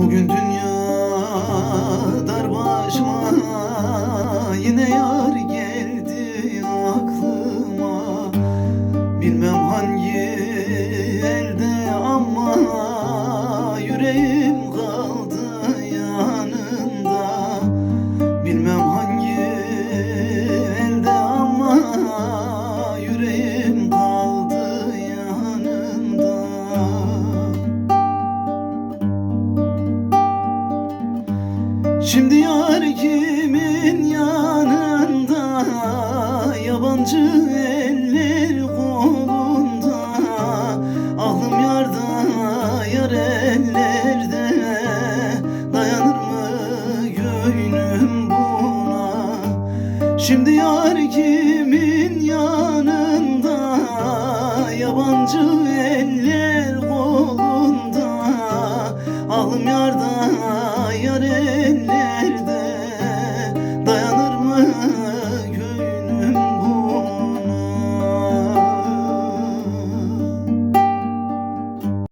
Bugün dünya dar başıma. Yine yar Şimdi yar kimin yanında? Yabancı eller kolunda. Aklım yarda yar ellerde. Dayanır mı gönlüm buna? Şimdi yar kimin yanında? Yabancı eller kolunda. Aklım yarda